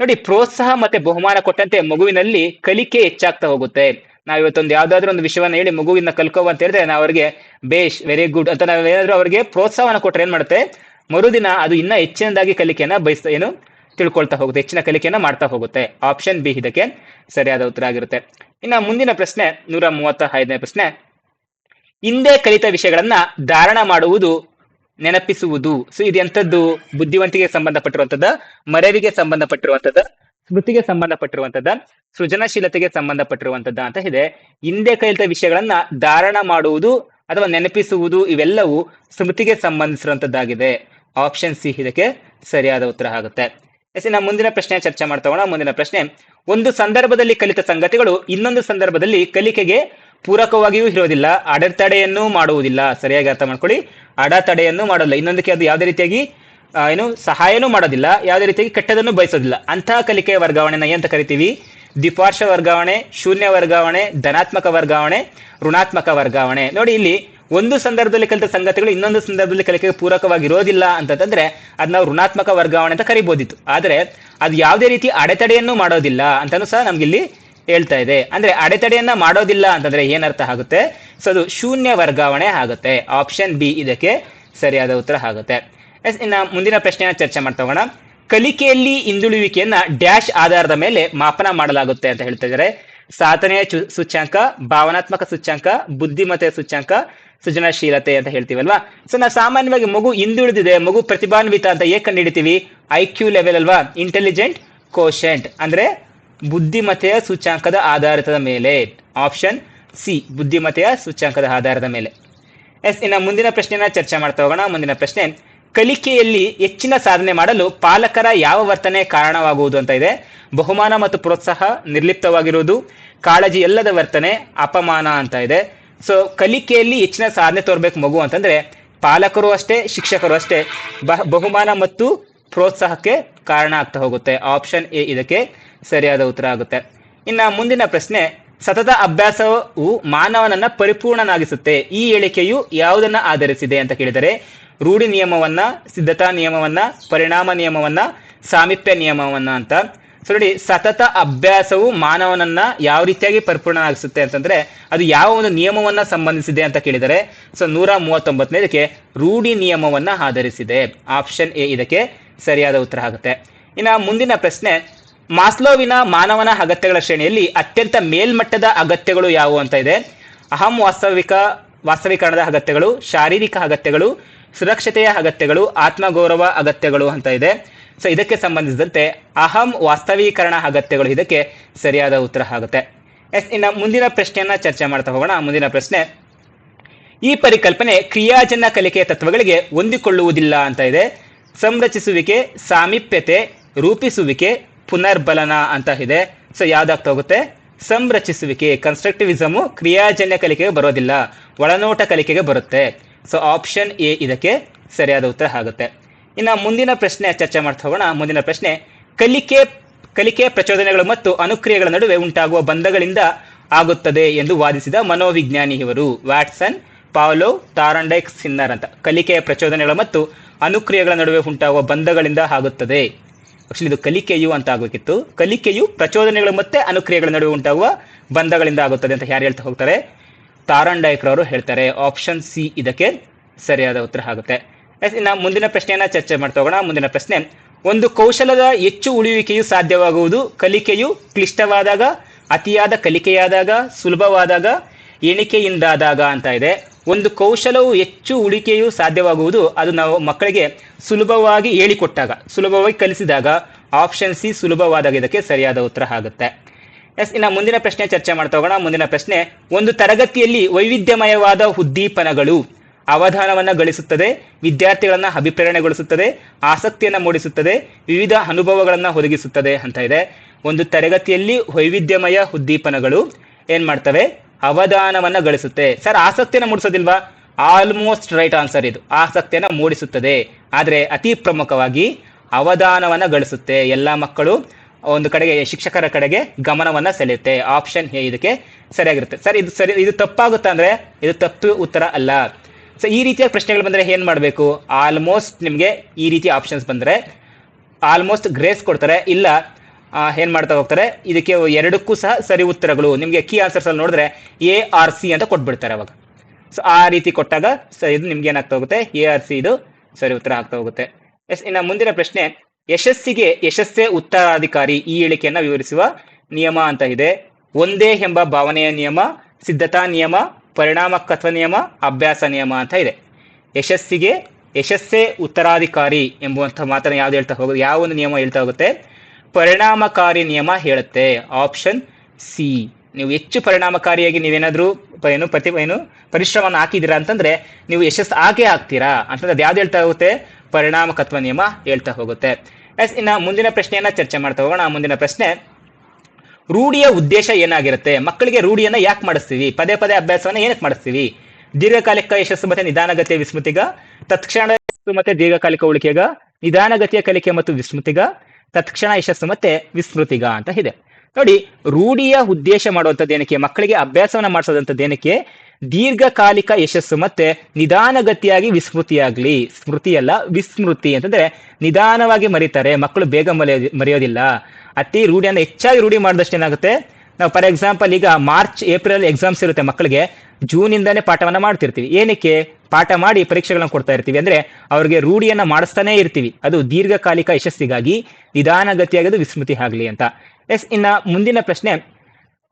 ನೋಡಿ, ಪ್ರೋತ್ಸಾಹ ಮತ್ತೆ ಬಹುಮಾನ ಕೊಟ್ಟಂತೆ ಮಗುವಿನಲ್ಲಿ ಕಲಿಕೆ ಹೆಚ್ಚಾಗ್ತಾ ಹೋಗುತ್ತೆ. ನಾವ್ ಇವತ್ತೊಂದು ಯಾವ್ದಾದ್ರು ಒಂದು ವಿಷಯವನ್ನ ಹೇಳಿ ಮಗುವಿನ ಕಲ್ಕೋ ಅಂತ ಹೇಳಿದ್ರೆ ನಾವು ಅವ್ರಿಗೆ, ಬೇಷ್, ವೆರಿ ಗುಡ್ ಅಂತ ನಾವ್ ಏನಾದ್ರು ಅವ್ರಿಗೆ ಪ್ರೋತ್ಸಾಹನ ಕೊಟ್ರೆ ಏನ್ ಮಾಡುತ್ತೆ? ಮರುದಿನ ಅದು ಇನ್ನ ಹೆಚ್ಚಿನದಾಗಿ ಕಲಿಕೆಯನ್ನ ಬಯಸ್ತಾ, ಏನು? ತಿಳ್ಕೊಳ್ತಾ ಹೋಗುತ್ತೆ, ಹೆಚ್ಚಿನ ಕಲಿಕೆಯನ್ನ ಮಾಡ್ತಾ ಹೋಗುತ್ತೆ. ಆಪ್ಷನ್ ಬಿ ಇದಕ್ಕೆ ಸರಿಯಾದ ಉತ್ತರ ಆಗಿರುತ್ತೆ. ಇನ್ನ ಮುಂದಿನ ಪ್ರಶ್ನೆ, ನೂರ ಮೂವತ್ತ ಐದನೇ ಪ್ರಶ್ನೆ. ಹಿಂದೆ ಕಲಿತ ವಿಷಯಗಳನ್ನ ಧಾರಣ ಮಾಡುವುದು, ನೆನಪಿಸುವುದು. ಸೊ ಇದು ಎಂಥದ್ದು ಬುದ್ಧಿವಂತಿಗೆ ಸಂಬಂಧಪಟ್ಟಿರುವಂತದ್ದ, ಮರೆವಿಗೆ ಸಂಬಂಧಪಟ್ಟಿರುವಂತದ್ದ, ಸ್ಮೃತಿಗೆ ಸಂಬಂಧಪಟ್ಟಿರುವಂತದ್ದ, ಸೃಜನಶೀಲತೆಗೆ ಸಂಬಂಧಪಟ್ಟಿರುವಂತದ್ದ ಅಂತ ಇದೆ. ಹಿಂದೆ ಕಲಿತ ವಿಷಯಗಳನ್ನ ಧಾರಣ ಮಾಡುವುದು ಅಥವಾ ನೆನಪಿಸುವುದು, ಇವೆಲ್ಲವೂ ಸ್ಮೃತಿಗೆ ಸಂಬಂಧಿಸಿರುವಂತದ್ದಾಗಿದೆ. ಆಪ್ಷನ್ ಸಿ ಇದಕ್ಕೆ ಸರಿಯಾದ ಉತ್ತರ ಆಗುತ್ತೆ. ಎಸ್ ನಾ ಮುಂದಿನ ಪ್ರಶ್ನೆ ಚರ್ಚೆ ಮಾಡ್ತಾ ಹೋಗೋಣ ಮುಂದಿನ ಪ್ರಶ್ನೆ, ಒಂದು ಸಂದರ್ಭದಲ್ಲಿ ಕಲಿತ ಸಂಗತಿಗಳು ಇನ್ನೊಂದು ಸಂದರ್ಭದಲ್ಲಿ ಕಲಿಕೆಗೆ ಪೂರಕವಾಗಿಯೂ ಇರೋದಿಲ್ಲ, ಅಡೆತಡೆಯನ್ನು ಮಾಡುವುದಿಲ್ಲ. ಸರಿಯಾಗಿ ಅರ್ಥ ಮಾಡ್ಕೊಳ್ಳಿ. ಅಡತಡೆಯನ್ನು ಮಾಡೋಲ್ಲ ಇನ್ನೊಂದಕ್ಕೆ ಅದು ಯಾವುದೇ ರೀತಿಯಾಗಿ ಏನು, ಸಹಾಯನೂ ಮಾಡೋದಿಲ್ಲ, ಯಾವುದೇ ರೀತಿಯಾಗಿ ಕೆಟ್ಟದನ್ನು ಬಯಸೋದಿಲ್ಲ. ಅಂತಹ ಕಲಿಕೆಯ ವರ್ಗಾವಣೆನ ಏನಂತ ಕರಿತೀವಿ? ದ್ವಿಪಾರ್ಶ್ವ ವರ್ಗಾವಣೆ, ಶೂನ್ಯ ವರ್ಗಾವಣೆ, ಧನಾತ್ಮಕ ವರ್ಗಾವಣೆ, ಋಣಾತ್ಮಕ ವರ್ಗಾವಣೆ. ನೋಡಿ ಇಲ್ಲಿ ಒಂದು ಸಂದರ್ಭದಲ್ಲಿ ಕಲಿತ ಸಂಗತಿಗಳು ಇನ್ನೊಂದು ಸಂದರ್ಭದಲ್ಲಿ ಕಲಿಕೆಗೆ ಪೂರಕವಾಗಿರೋದಿಲ್ಲ ಅಂತಂದ್ರೆ ಅದು ನಾವು ಋಣಾತ್ಮಕ ವರ್ಗಾವಣೆ ಅಂತ ಕರಿಬೋದಿತ್ತು. ಆದರೆ ಅದು ಯಾವುದೇ ರೀತಿ ಅಡೆತಡೆಯನ್ನು ಮಾಡೋದಿಲ್ಲ ಅಂತಲೂ ಸಹ ನಮ್ಗಿಲ್ಲಿ ಹೇಳ್ತಾ ಇದೆ. ಅಂದ್ರೆ ಅಡೆತಡೆಯನ್ನ ಮಾಡೋದಿಲ್ಲ ಅಂತಂದ್ರೆ ಏನರ್ಥ ಆಗುತ್ತೆ? ಸೊ ಅದು ಶೂನ್ಯ ವರ್ಗಾವಣೆ ಆಗುತ್ತೆ. ಆಪ್ಷನ್ ಬಿ ಇದಕ್ಕೆ ಸರಿಯಾದ ಉತ್ತರ ಆಗುತ್ತೆ. ಎಸ್, ಇನ್ನ ಮುಂದಿನ ಪ್ರಶ್ನೆಯನ್ನ ಚರ್ಚೆ ಮಾಡ್ತಾ ಹೋಗೋಣ. ಕಲಿಕೆಯಲ್ಲಿ ಹಿಂದುಳುವಿಕೆಯನ್ನ ಡ್ಯಾಶ್ ಆಧಾರದ ಮೇಲೆ ಮಾಪನ ಮಾಡಲಾಗುತ್ತೆ ಅಂತ ಹೇಳ್ತಾ ಇದ್ದಾರೆ ಸಾಧನೆಯ ಸೂಚ್ಯಾಂಕ ಭಾವನಾತ್ಮಕ ಸೂಚ್ಯಾಂಕ, ಬುದ್ಧಿಮತ್ತೆಯ ಸೂಚ್ಯಾಂಕ ಸೃಜನಶೀಲತೆ ಅಂತ ಹೇಳ್ತೀವಲ್ವಾ? ಸೊ ನಾವು ಸಾಮಾನ್ಯವಾಗಿ ಮಗು ಹಿಂದುಳಿದಿದೆ, ಮಗು ಪ್ರತಿಭಾನ್ವಿತ ಅಂತ ಹೇಗೆ ಕಂಡುಹಿಡಿತೀವಿ? ಐ ಕ್ಯೂ ಲೆವೆಲ್ ಅಲ್ವಾ? ಇಂಟೆಲಿಜೆಂಟ್ ಕೋಶೆಂಟ್ ಅಂದ್ರೆ ಬುದ್ಧಿಮತೆಯ ಸೂಚ್ಯಾಂಕದ ಆಧಾರದ ಮೇಲೆ. ಆಪ್ಷನ್ ಸಿ ಬುದ್ಧಿಮತೆಯ ಸೂಚ್ಯಾಂಕದ ಆಧಾರದ ಮೇಲೆ. ಎಸ್, ಇನ್ನು ಮುಂದಿನ ಪ್ರಶ್ನೆನ ಚರ್ಚೆ ಮಾಡ್ತಾ ಹೋಗೋಣ. ಮುಂದಿನ ಪ್ರಶ್ನೆ, ಕಲಿಕೆಯಲ್ಲಿ ಹೆಚ್ಚಿನ ಸಾಧನೆ ಮಾಡಲು ಪಾಲಕರ ಯಾವ ವರ್ತನೆ ಕಾರಣವಾಗುವುದು ಅಂತ ಇದೆ. ಬಹುಮಾನ ಮತ್ತು ಪ್ರೋತ್ಸಾಹ ನಿರ್ಲಿಪ್ತವಾಗಿರುವುದು, ಕಾಳಜಿ ಎಲ್ಲದ ವರ್ತನೆ ಅಪಮಾನ ಅಂತ ಇದೆ. ಸೊ ಕಲಿಕೆಯಲ್ಲಿ ಹೆಚ್ಚಿನ ಸಾಧನೆ ತೋರ್ಬೇಕು ಮಗು ಅಂತಂದ್ರೆ ಪಾಲಕರು ಅಷ್ಟೇ, ಶಿಕ್ಷಕರು ಅಷ್ಟೇ. ಬಹ ಬಹುಮಾನ ಮತ್ತು ಪ್ರೋತ್ಸಾಹಕ್ಕೆ ಕಾರಣ ಆಗ್ತಾ ಹೋಗುತ್ತೆ. ಆಪ್ಷನ್ ಎ ಇದಕ್ಕೆ ಸರಿಯಾದ ಉತ್ತರ ಆಗುತ್ತೆ. ಇನ್ನ ಮುಂದಿನ ಪ್ರಶ್ನೆ, ಸತತ ಅಭ್ಯಾಸವು ಮಾನವನನ್ನ ಪರಿಪೂರ್ಣನಾಗಿಸುತ್ತೆ. ಈ ಹೇಳಿಕೆಯು ಯಾವುದನ್ನ ಆಧರಿಸಿದೆ ಅಂತ ಕೇಳಿದರೆ, ರೂಢಿ ನಿಯಮವನ್ನ, ಸಿದ್ಧತಾ ನಿಯಮವನ್ನ, ಪರಿಣಾಮ ನಿಯಮವನ್ನ ಸಾಮೀಪ್ಯ ನಿಯಮವನ್ನ ಅಂತ. ಸೊ ನೋಡಿ, ಸತತ ಅಭ್ಯಾಸವು ಮಾನವನನ್ನ ಯಾವ ರೀತಿಯಾಗಿ ಪರಿಪೂರ್ಣನಾಗಿಸುತ್ತೆ ಅಂತಂದ್ರೆ, ಅದು ಯಾವ ಒಂದು ನಿಯಮವನ್ನ ಸಂಬಂಧಿಸಿದೆ ಅಂತ ಕೇಳಿದರೆ, ಸೊ ನೂರ ಮೂವತ್ತೊಂಬತ್ತನೇದಕ್ಕೆ ರೂಢಿ ನಿಯಮವನ್ನ ಆಧರಿಸಿದೆ. ಆಪ್ಷನ್ ಎ ಇದಕ್ಕೆ ಸರಿಯಾದ ಉತ್ತರ ಆಗುತ್ತೆ. ಇನ್ನು ಮುಂದಿನ ಪ್ರಶ್ನೆ, ಮಾಸ್ಲೋವಿನ ಮಾನವನ ಅಗತ್ಯಗಳ ಶ್ರೇಣಿಯಲ್ಲಿ ಅತ್ಯಂತ ಮೇಲ್ಮಟ್ಟದ ಅಗತ್ಯಗಳು ಯಾವುವು ಅಂತ ಇದೆ. ಅಹಂ ವಾಸ್ತವಿಕ, ವಾಸ್ತವೀಕರಣದ ಅಗತ್ಯಗಳು, ಶಾರೀರಿಕ ಅಗತ್ಯಗಳು, ಸುರಕ್ಷತೆಯ ಅಗತ್ಯಗಳು, ಆತ್ಮಗೌರವ ಅಗತ್ಯಗಳು ಅಂತ ಇದೆ. ಸೊ ಇದಕ್ಕೆ ಸಂಬಂಧಿಸಿದಂತೆ ಅಹಂ ವಾಸ್ತವೀಕರಣ ಅಗತ್ಯಗಳು ಇದಕ್ಕೆ ಸರಿಯಾದ ಉತ್ತರ ಆಗುತ್ತೆ. ಎಸ್, ಇನ್ನು ಮುಂದಿನ ಪ್ರಶ್ನೆಯನ್ನ ಚರ್ಚೆ ಮಾಡ್ತಾ ಹೋಗೋಣ. ಮುಂದಿನ ಪ್ರಶ್ನೆ, ಈ ಪರಿಕಲ್ಪನೆ ಕ್ರಿಯಾಜನ್ನ ಕಲಿಕೆಯ ತತ್ವಗಳಿಗೆ ಹೊಂದಿಕೊಳ್ಳುವುದಿಲ್ಲ ಅಂತ ಇದೆ. ಸಂರಚಿಸುವಿಕೆ, ಸಾಮೀಪ್ಯತೆ, ರೂಪಿಸುವಿಕೆ, ಪುನರ್ಬಲನ ಅಂತ ಇದೆ. ಸೊ ಯಾವ್ದಾಗ್ತಾ ಹೋಗುತ್ತೆ? ಸಂರಚಿಸುವಿಕೆ ಕನ್ಸ್ಟ್ರಕ್ಟಿವಿಸಮು ಕ್ರಿಯಾಜನ್ಯ ಕಲಿಕೆಗೆ ಬರೋದಿಲ್ಲ. ಒಳನೋಟ ಕಲಿಕೆಗೆ ಬರುತ್ತೆ. ಸೊ ಆಪ್ಷನ್ ಎ ಇದಕ್ಕೆ ಸರಿಯಾದ ಉತ್ತರ ಆಗುತ್ತೆ. ಇನ್ನು ಮುಂದಿನ ಪ್ರಶ್ನೆ ಚರ್ಚೆ ಮಾಡ್ತಾ ಹೋಗೋಣ. ಮುಂದಿನ ಪ್ರಶ್ನೆ, ಕಲಿಕೆ ಕಲಿಕೆ ಪ್ರಚೋದನೆಗಳು ಮತ್ತು ಅನುಕ್ರಿಯೆಗಳ ನಡುವೆ ಉಂಟಾಗುವ ಬಂಧಗಳಿಂದ ಆಗುತ್ತದೆ ಎಂದು ವಾದಿಸಿದ ಮನೋವಿಜ್ಞಾನಿ ಇವರು, ವ್ಯಾಟ್ಸನ್, ಪಾವ್ಲೋ, ತಾರಂಡೈಕ್ ಸಿನ್ನರ್ ಅಂತ. ಕಲಿಕೆಯ ಪ್ರಚೋದನೆಗಳು ಮತ್ತು ಅನುಕ್ರಿಯೆಗಳ ನಡುವೆ ಉಂಟಾಗುವ ಬಂಧಗಳಿಂದ ಆಗುತ್ತದೆ. ಆಕ್ಚುಲಿ ಇದು ಕಲಿಕೆಯು ಅಂತ ಆಗಬೇಕಿತ್ತು. ಕಲಿಕೆಯು ಪ್ರಚೋದನೆಗಳು ಮತ್ತೆ ಅನುಕ್ರಿಯೆಗಳ ನಡುವೆ ಉಂಟಾಗುವ ಬಂಧಗಳಿಂದ ಆಗುತ್ತದೆ ಅಂತ ಯಾರು ಹೇಳ್ತಾ ಹೋಗ್ತಾರೆ? ತಾರಂಡೈಕ್ರವರು ಹೇಳ್ತಾರೆ. ಆಪ್ಷನ್ ಸಿ ಇದಕ್ಕೆ ಸರಿಯಾದ ಉತ್ತರ ಆಗುತ್ತೆ. ಇನ್ನು ಮುಂದಿನ ಪ್ರಶ್ನೆಯನ್ನ ಚರ್ಚೆ ಮಾಡ್ತಾ ಹೋಗೋಣ. ಮುಂದಿನ ಪ್ರಶ್ನೆ, ಒಂದು ಕೌಶಲದ ಹೆಚ್ಚು ಉಳಿಯುವಿಕೆಯು ಸಾಧ್ಯವಾಗುವುದು ಕಲಿಕೆಯು ಕ್ಲಿಷ್ಟವಾದಾಗ, ಅತಿಯಾದ ಕಲಿಕೆಯಾದಾಗ, ಸುಲಭವಾದಾಗ, ಎಣಿಕೆಯಿಂದಾದಾಗ ಅಂತ ಇದೆ. ಒಂದು ಕೌಶಲವು ಹೆಚ್ಚು ಉಳಿಕೆಯು ಸಾಧ್ಯವಾಗುವುದು ಅದು ನಾವು ಮಕ್ಕಳಿಗೆ ಸುಲಭವಾಗಿ ಹೇಳಿಕೊಟ್ಟಾಗ, ಸುಲಭವಾಗಿ ಕಲಿಸಿದಾಗ ಆಪ್ಷನ್ ಸಿ ಸುಲಭವಾದಾಗ ಇದಕ್ಕೆ ಸರಿಯಾದ ಉತ್ತರ ಆಗುತ್ತೆ. ಎಸ್, ಇನ್ನು ಮುಂದಿನ ಪ್ರಶ್ನೆ ಚರ್ಚೆ ಮಾಡ್ತಾ ಹೋಗೋಣ. ಮುಂದಿನ ಪ್ರಶ್ನೆ, ಒಂದು ತರಗತಿಯಲ್ಲಿ ವೈವಿಧ್ಯಮಯವಾದ ಉದ್ದೀಪನಗಳು. ಅವಧಾನವನ್ನ ಗಳಿಸುತ್ತದೆ, ವಿದ್ಯಾರ್ಥಿಗಳನ್ನು ಅಭಿಪ್ರೇರಣೆಗೊಳಿಸುತ್ತದೆ, ಆಸಕ್ತಿಯನ್ನು ಮೂಡಿಸುತ್ತದೆ, ವಿವಿಧ ಅನುಭವಗಳನ್ನು ಒದಗಿಸುತ್ತದೆ ಅಂತ ಇದೆ. ಒಂದು ತರಗತಿಯಲ್ಲಿ ವೈವಿಧ್ಯಮಯ ಉದ್ದೀಪನಗಳು ಏನ್ ಮಾಡ್ತವೆ? ಅವಧಾನವನ್ನು ಗಳಿಸುತ್ತೆ. ಸರ್, ಆಸಕ್ತಿಯನ್ನು ಮೂಡಿಸೋದಿಲ್ವಾ? ಆಲ್ಮೋಸ್ಟ್ ರೈಟ್ ಆನ್ಸರ್ ಇದು. ಆಸಕ್ತಿಯನ್ನು ಮೂಡಿಸುತ್ತದೆ. ಆದರೆ ಅತಿ ಪ್ರಮುಖವಾಗಿ ಅವಧಾನವನ್ನು ಗಳಿಸುತ್ತೆ. ಎಲ್ಲ ಮಕ್ಕಳು ಒಂದು ಕಡೆಗೆ, ಶಿಕ್ಷಕರ ಕಡೆಗೆ ಗಮನವನ್ನು ಸೆಳೆಯುತ್ತೆ. ಆಪ್ಷನ್ ಇದಕ್ಕೆ ಸರಿಯಾಗಿರುತ್ತೆ. ಸರ್, ಇದು ಸರಿ, ಇದು ತಪ್ಪಾಗುತ್ತಾ ಅಂದ್ರೆ ಇದು ತಪ್ಪು ಉತ್ತರ ಅಲ್ಲ. ಸೊ ಈ ರೀತಿಯ ಪ್ರಶ್ನೆಗಳು ಬಂದರೆ ಏನು ಮಾಡಬೇಕು? ಆಲ್ಮೋಸ್ಟ್ ನಿಮಗೆ ಈ ರೀತಿ ಆಪ್ಷನ್ಸ್ ಬಂದರೆ ಆಲ್ಮೋಸ್ಟ್ ಗ್ರೇಸ್ ಕೊಡ್ತಾರೆ. ಇಲ್ಲ ಏನು ಮಾಡ್ತಾ ಹೋಗ್ತಾರೆ? ಇದಕ್ಕೆ ಎರಡಕ್ಕೂ ಸಹ ಸರಿ ಉತ್ತರಗಳು. ನಿಮಗೆ ಕೀ ಆನ್ಸರ್ಸ್ ಅಲ್ಲಿ ನೋಡಿದ್ರೆ ಎ ಆರ್ ಸಿ ಅಂತ ಕೊಟ್ಬಿಡ್ತಾರೆ ಅವಾಗ. ಸೊ ಆ ರೀತಿ ಕೊಟ್ಟಾಗ ಸೊ ಇದು ನಿಮ್ಗೆ ಏನಾಗ್ತಾ ಹೋಗುತ್ತೆ? ಎ ಆರ್ ಸಿ ಇದು ಸರಿ ಉತ್ತರ ಆಗ್ತಾ ಹೋಗುತ್ತೆ. ಎಸ್, ಇನ್ನು ಮುಂದಿನ ಪ್ರಶ್ನೆ, ಯಶಸ್ಸಿಗೆ ಯಶಸ್ಸೇ ಉತ್ತರಾಧಿಕಾರಿ ಈ ಹೇಳಿಕೆಯನ್ನು ವಿವರಿಸುವ ನಿಯಮ ಅಂತ ಇದೆ. ಒಂದೇ ಎಂಬ ಭಾವನೆಯ ನಿಯಮ, ಸಿದ್ಧತಾ ನಿಯಮ ಪರಿಣಾಮಕತ್ವ ನಿಯಮ, ಅಭ್ಯಾಸ ನಿಯಮ ಅಂತ ಇದೆ. ಯಶಸ್ಸಿಗೆ, ಯಶಸ್ಸೇ ಉತ್ತರಾಧಿಕಾರಿ ಎಂಬುವಂಥ ಮಾತನ್ನ ಯಾವ್ದು ಹೇಳ್ತಾ ಹೋಗುತ್ತೆ ಯಾವ ಒಂದು ನಿಯಮ ಹೇಳ್ತಾ ಹೋಗುತ್ತೆ? ಪರಿಣಾಮಕಾರಿ ನಿಯಮ ಹೇಳುತ್ತೆ. Option C. ನೀವು ಹೆಚ್ಚು ಪರಿಣಾಮಕಾರಿಯಾಗಿ ನೀವೇನಾದರೂ ಏನು ಪ್ರತಿ, ಏನು ಪರಿಶ್ರಮವನ್ನು ಹಾಕಿದ್ದೀರಾ ಅಂತಂದ್ರೆ ನೀವು ಯಶಸ್ಸು ಆಗೇ ಆಗ್ತೀರಾ ಅಂತಂದ್ರೆ ಅದು ಯಾವ್ದು ಹೇಳ್ತಾ ಹೋಗುತ್ತೆ? ಪರಿಣಾಮಕತ್ವ ನಿಯಮ ಹೇಳ್ತಾ ಹೋಗುತ್ತೆ. ಎಸ್ ಇನ್ನ ಮುಂದಿನ ಪ್ರಶ್ನೆಯನ್ನ ಚರ್ಚೆ ಮಾಡ್ತಾ ಹೋಗೋಣ. ಮುಂದಿನ ಪ್ರಶ್ನೆ ರೂಢಿಯ ಉದ್ದೇಶ ಏನಾಗಿರುತ್ತೆ? ಮಕ್ಕಳಿಗೆ ರೂಢಿಯನ್ನ ಯಾಕೆ ಮಾಡಿಸ್ತೀವಿ? ಪದೇ ಪದೇ ಅಭ್ಯಾಸವನ್ನ ಏನಕ್ಕೆ ಮಾಡಿಸ್ತೀವಿ? ದೀರ್ಘಕಾಲಿಕ ಯಶಸ್ಸು ಮತ್ತೆ ನಿಧಾನಗತಿಯ ವಿಸ್ಮೃತಿಗ, ತತ್ಕ್ಷಣ ಮತ್ತೆ ದೀರ್ಘಕಾಲಿಕ ಉಳಿಕೆಗ, ನಿಧಾನಗತಿಯ ಕಲಿಕೆ ಮತ್ತು ವಿಸ್ಮೃತಿಗ, ತತ್ಕ್ಷಣ ಯಶಸ್ಸು ಮತ್ತೆ ವಿಸ್ಮೃತಿಗ ಅಂತ ಇದೆ. ನೋಡಿ, ರೂಢಿಯ ಉದ್ದೇಶ ಮಾಡುವಂಥದ್ದು ಏನಕ್ಕೆ? ಮಕ್ಕಳಿಗೆ ಅಭ್ಯಾಸವನ್ನ ಮಾಡಿಸೋದಂಥದ್ದು ಏನಕ್ಕೆ? ದೀರ್ಘಕಾಲಿಕ ಯಶಸ್ಸು ಮತ್ತೆ ನಿಧಾನಗತಿಯಾಗಿ ವಿಸ್ಮೃತಿಯಾಗ್ಲಿ. ಸ್ಮೃತಿಯಲ್ಲ ವಿಸ್ಮೃತಿ ಅಂತಂದ್ರೆ ನಿಧಾನವಾಗಿ ಮರಿತಾರೆ. ಮಕ್ಕಳು ಬೇಗ ಮರೆಯೋದಿ ಮರೆಯೋದಿಲ್ಲ. ಅತಿ ರೂಢಿಯನ್ನು ಹೆಚ್ಚಾಗಿ ರೂಢಿ ಮಾಡಿದಷ್ಟು ಏನಾಗುತ್ತೆ? ನಾವು ಫಾರ್ ಎಕ್ಸಾಂಪಲ್ ಈಗ ಮಾರ್ಚ್ ಏಪ್ರಿಲ್ ಎಕ್ಸಾಮ್ಸ್ ಇರುತ್ತೆ ಮಕ್ಕಳಿಗೆ ಜೂನ್ ಇಂದಾನೆ ಪಾಠವನ್ನ ಮಾಡ್ತಿರ್ತೀವಿ. ಏನಕ್ಕೆ? ಪಾಠ ಮಾಡಿ ಪರೀಕ್ಷೆಗಳನ್ನ ಕೊಡ್ತಾ ಇರ್ತೀವಿ. ಅಂದ್ರೆ ಅವ್ರಿಗೆ ರೂಢಿಯನ್ನ ಮಾಡಿಸ್ತಾನೆ ಇರ್ತೀವಿ. ಅದು ದೀರ್ಘಕಾಲಿಕ ಯಶಸ್ಸಿಗಾಗಿ ನಿಧಾನಗತಿಯಾಗಿ ಅದು ವಿಸ್ಮೃತಿ ಆಗ್ಲಿ ಅಂತ. ಎಸ್, ಇನ್ನ ಮುಂದಿನ ಪ್ರಶ್ನೆ,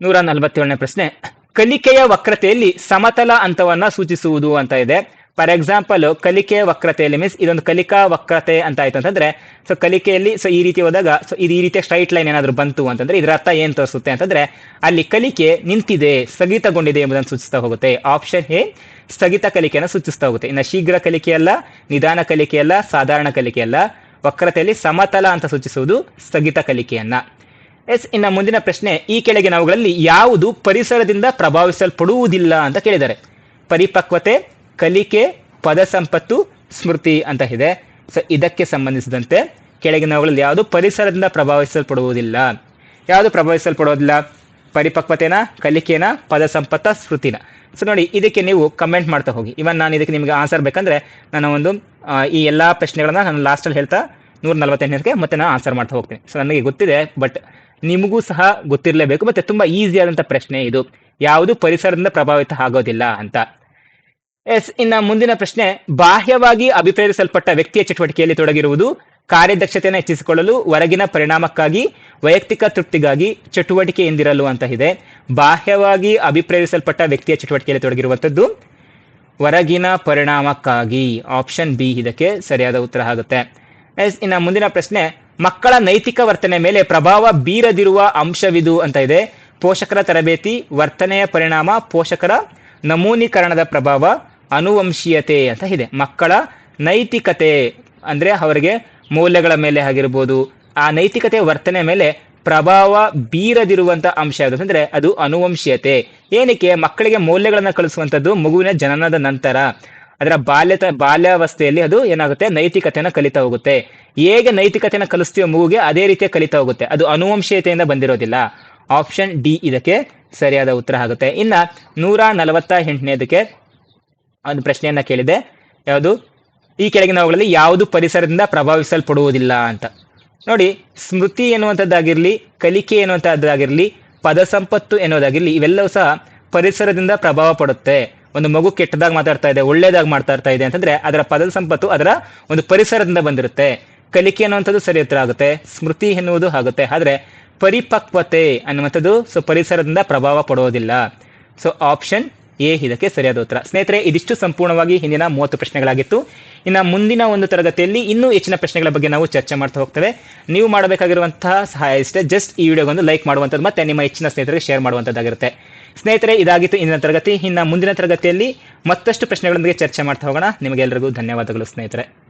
ನೂರ ನಲವತ್ತೇಳನೇ ಪ್ರಶ್ನೆ. ಕಲಿಕೆಯ ವಕ್ರತೆಯಲ್ಲಿ ಸಮತಲ ಹಂತವನ್ನ ಸೂಚಿಸುವುದು ಅಂತ ಇದೆ. ಫಾರ್ ಎಕ್ಸಾಂಪಲ್ ಕಲಿಕೆ ವಕ್ರತೆಯಲ್ಲಿ ಮೀನ್ಸ್ ಇದೊಂದು ಕಲಿಕಾ ವಕ್ರತೆ ಅಂತ ಆಯ್ತು ಅಂತಂದ್ರೆ ಸೊ ಕಲಿಕೆಯಲ್ಲಿ ಸೊ ಈ ರೀತಿ ಹೋದಾಗ ಸೊ ಇದು ಈ ರೀತಿಯ ಸ್ಟ್ರೈಟ್ ಲೈನ್ ಏನಾದ್ರೂ ಬಂತು ಅಂತಂದ್ರೆ ಇದರ ಅರ್ಥ ಏನ್ ತೋರಿಸುತ್ತೆ ಅಂತಂದ್ರೆ, ಅಲ್ಲಿ ಕಲಿಕೆ ನಿಂತಿದೆ, ಸ್ಥಗಿತಗೊಂಡಿದೆ ಎಂಬುದನ್ನು ಸೂಚಿಸ್ತಾ ಹೋಗುತ್ತೆ. ಆಪ್ಷನ್ ಎ, ಸ್ಥಗಿತ ಕಲಿಕೆಯನ್ನು ಸೂಚಿಸ್ತಾ ಹೋಗುತ್ತೆ. ಇನ್ನು ಶೀಘ್ರ ಕಲಿಕೆಯಲ್ಲ ನಿಧಾನ ಕಲಿಕೆಯಲ್ಲ ಸಾಧಾರಣ ಕಲಿಕೆಯಲ್ಲ ವಕ್ರತೆಯಲ್ಲಿ ಸಮತಲ ಅಂತ ಸೂಚಿಸುವುದು ಸ್ಥಗಿತ ಕಲಿಕೆಯನ್ನ. ಎಸ್ ಇನ್ನು ಮುಂದಿನ ಪ್ರಶ್ನೆ, ಈ ಕೆಳಗಿನವುಗಳಲ್ಲಿ ಯಾವುದು ಪರಿಸರದಿಂದ ಪ್ರಭಾವಿಸಲ್ಪಡುವುದಿಲ್ಲ ಅಂತ ಕೇಳಿದ್ದಾರೆ. ಪರಿಪಕ್ವತೆ ಕಲಿಕೆ ಪದ ಸಂಪತ್ತು ಸ್ಮೃತಿ ಅಂತ ಇದೆ. ಸೊ ಇದಕ್ಕೆ ಸಂಬಂಧಿಸಿದಂತೆ ಕೆಳಗಿನವುಗಳಲ್ಲಿ ಯಾವುದು ಪರಿಸರದಿಂದ ಪ್ರಭಾವಿಸಲ್ಪಡುವುದಿಲ್ಲ. ಯಾವುದು ಪ್ರಭಾವಿಸಲ್ಪಡುವುದಿಲ್ಲ? ಪರಿಪಕ್ವತೆನ, ಕಲಿಕೆನ ಪದ ಸಂಪತ್ತ ಸ್ಮೃತಿನ? ಸೊ ನೋಡಿ, ಇದಕ್ಕೆ ನೀವು ಕಮೆಂಟ್ ಮಾಡ್ತಾ ಹೋಗಿ. ಇವನ್ ನಾನು ಇದಕ್ಕೆ ನಿಮಗೆ ಆನ್ಸರ್ ಬೇಕಂದ್ರೆ ನಾನು ಒಂದು ಈ ಎಲ್ಲಾ ಪ್ರಶ್ನೆಗಳನ್ನ ನಾನು ಲಾಸ್ಟಲ್ಲಿ ಹೇಳ್ತಾ ನೂರ ನಲವತ್ತೆಂಟಕ್ಕೆ ಮತ್ತೆ ನಾನು ಆನ್ಸರ್ ಮಾಡ್ತಾ ಹೋಗ್ತೀನಿ. ಸೊ ನನಗೆ ಗೊತ್ತಿದೆ ಬಟ್ ನಿಮಗೂ ಸಹ ಗೊತ್ತಿರಲೇಬೇಕು. ಮತ್ತೆ ತುಂಬಾ ಈಸಿ ಆದಂತ ಪ್ರಶ್ನೆ ಇದು. ಯಾವುದು ಪರಿಸರದಿಂದ ಪ್ರಭಾವಿತ ಆಗೋದಿಲ್ಲ ಅಂತ. ಎಸ್, ಇನ್ನ ಮುಂದಿನ ಪ್ರಶ್ನೆ, ಬಾಹ್ಯವಾಗಿ ಅಭಿಪ್ರೇರಿಸಲ್ಪಟ್ಟ ವ್ಯಕ್ತಿಯ ಚಟುವಟಿಕೆಯಲ್ಲಿ ತೊಡಗಿರುವುದು, ಕಾರ್ಯದಕ್ಷತೆಯನ್ನು ಹೆಚ್ಚಿಸಿಕೊಳ್ಳಲು, ಹೊರಗಿನ ಪರಿಣಾಮಕ್ಕಾಗಿ, ವೈಯಕ್ತಿಕ ತೃಪ್ತಿಗಾಗಿ ಚಟುವಟಿಕೆ ಎಂದಿರಲು ಅಂತ ಇದೆ. ಬಾಹ್ಯವಾಗಿ ಅಭಿಪ್ರೇರಿಸಲ್ಪಟ್ಟ ವ್ಯಕ್ತಿಯ ಚಟುವಟಿಕೆಯಲ್ಲಿ ತೊಡಗಿರುವಂಥದ್ದು ಹೊರಗಿನ ಪರಿಣಾಮಕ್ಕಾಗಿ. ಆಪ್ಷನ್ ಬಿ ಇದಕ್ಕೆ ಸರಿಯಾದ ಉತ್ತರ ಆಗುತ್ತೆ. ಎಸ್, ಇನ್ನ ಮುಂದಿನ ಪ್ರಶ್ನೆ, ಮಕ್ಕಳ ನೈತಿಕ ವರ್ತನೆ ಮೇಲೆ ಪ್ರಭಾವ ಬೀರದಿರುವ ಅಂಶವಿದು ಅಂತ ಇದೆ. ಪೋಷಕರ ತರಬೇತಿ, ವರ್ತನೆಯ ಪರಿಣಾಮ, ಪೋಷಕರ ನಮೂನೀಕರಣದ ಪ್ರಭಾವ ಅನುವಂಶೀಯತೆ ಅಂತ ಇದೆ. ಮಕ್ಕಳ ನೈತಿಕತೆ ಅಂದರೆ ಅವರಿಗೆ ಮೌಲ್ಯಗಳ ಮೇಲೆ ಆಗಿರ್ಬೋದು, ಆ ನೈತಿಕತೆ ವರ್ತನೆ ಮೇಲೆ ಪ್ರಭಾವ ಬೀರದಿರುವಂತ ಅಂಶ ಯಾವುದು ಅಂದ್ರೆ ಅದು ಅನುವಂಶೀಯತೆ. ಏನಕ್ಕೆ? ಮಕ್ಕಳಿಗೆ ಮೌಲ್ಯಗಳನ್ನು ಕಲಿಸುವಂಥದ್ದು ಮಗುವಿನ ಜನನದ ನಂತರ. ಅದರ ಬಾಲ್ಯತ, ಬಾಲ್ಯಾವಸ್ಥೆಯಲ್ಲಿ ಅದು ಏನಾಗುತ್ತೆ? ನೈತಿಕತೆಯನ್ನು ಕಲಿತಾ ಹೋಗುತ್ತೆ. ಹೇಗೆ ನೈತಿಕತೆಯನ್ನು ಕಲಿಸ್ತೀವೋ ಮಗುಗೆ ಅದೇ ರೀತಿಯ ಕಲಿತಾ ಹೋಗುತ್ತೆ. ಅದು ಅನುವಂಶೀಯತೆಯಿಂದ ಬಂದಿರೋದಿಲ್ಲ. ಆಪ್ಷನ್ ಡಿ ಇದಕ್ಕೆ ಸರಿಯಾದ ಉತ್ತರ ಆಗುತ್ತೆ. ಇನ್ನ ನೂರ ನಲವತ್ತ ಎಂಟನೇದಕ್ಕೆ ಒಂದು ಪ್ರಶ್ನೆಯನ್ನ ಕೇಳಿದೆ. ಯಾವುದು? ಈ ಕೆಳಗಿನವುಗಳಲ್ಲಿ ಯಾವುದು ಪರಿಸರದಿಂದ ಪ್ರಭಾವಿಸಲ್ಪಡುವುದಿಲ್ಲ ಅಂತ. ನೋಡಿ, ಸ್ಮೃತಿ ಎನ್ನುವಂಥದ್ದಾಗಿರಲಿ, ಕಲಿಕೆ ಎನ್ನುವಂಥದ್ದಾಗಿರಲಿ, ಪದ ಸಂಪತ್ತು ಎನ್ನುವುದಾಗಿರಲಿ, ಇವೆಲ್ಲವೂ ಸಹ ಪರಿಸರದಿಂದ ಪ್ರಭಾವ ಪಡುತ್ತೆ. ಒಂದು ಮಗು ಕೆಟ್ಟದಾಗಿ ಮಾತಾಡ್ತಾ ಇದೆ ಒಳ್ಳೇದಾಗಿ ಮಾತಾಡ್ತಾ ಇದೆ ಅಂತಂದ್ರೆ ಅದರ ಪದ ಸಂಪತ್ತು ಅದರ ಒಂದು ಪರಿಸರದಿಂದ ಬಂದಿರುತ್ತೆ. ಕಲಿಕೆ ಅನ್ನುವಂಥದ್ದು ಸರಿ ಹತ್ರ ಆಗುತ್ತೆ, ಸ್ಮೃತಿ ಎನ್ನುವುದು ಆಗುತ್ತೆ. ಆದ್ರೆ ಪರಿಪಕ್ವತೆ ಅನ್ನುವಂಥದ್ದು ಸೊ ಪರಿಸರದಿಂದ ಪ್ರಭಾವ ಪಡುವುದಿಲ್ಲ. ಸೊ ಆಪ್ಷನ್ ಎ ಇದಕ್ಕೆ ಸರಿಯಾದ ಉತ್ತರ. ಸ್ನೇಹಿತರೆ, ಇದಿಷ್ಟು ಸಂಪೂರ್ಣವಾಗಿ ಹಿಂದಿನ ಮೂವತ್ತು ಪ್ರಶ್ನೆಗಳಾಗಿತ್ತು. ಇನ್ನು ಮುಂದಿನ ಒಂದು ತರಗತಿಯಲ್ಲಿ ಇನ್ನೂ ಹೆಚ್ಚಿನ ಪ್ರಶ್ನೆಗಳ ಬಗ್ಗೆ ನಾವು ಚರ್ಚೆ ಮಾಡ್ತಾ ಹೋಗ್ತೇವೆ. ನೀವು ಮಾಡಬೇಕಾಗಿರುವಂತಹ ಸಹಾಯ ಇಷ್ಟೇ. ಜಸ್ಟ್ ಈ ವಿಡಿಯೋಗೊಂದು ಲೈಕ್ ಮಾಡುವಂಥದ್ದು ಮತ್ತೆ ನಿಮ್ಮ ಹೆಚ್ಚಿನ ಸ್ನೇಹಿತರಿಗೆ ಶೇರ್ ಮಾಡುವಂಥದ್ದಾಗಿರುತ್ತೆ. ಸ್ನೇಹಿತರೆ, ಇದಾಗಿತ್ತು ಇಂದಿನ ತರಗತಿ. ಇನ್ನು ಮುಂದಿನ ತರಗತಿಯಲ್ಲಿ ಮತ್ತಷ್ಟು ಪ್ರಶ್ನೆಗಳೊಂದಿಗೆ ಚರ್ಚೆ ಮಾಡ್ತಾ ಹೋಗೋಣ. ನಿಮಗೆಲ್ಲರಿಗೂ ಧನ್ಯವಾದಗಳು ಸ್ನೇಹಿತರೆ.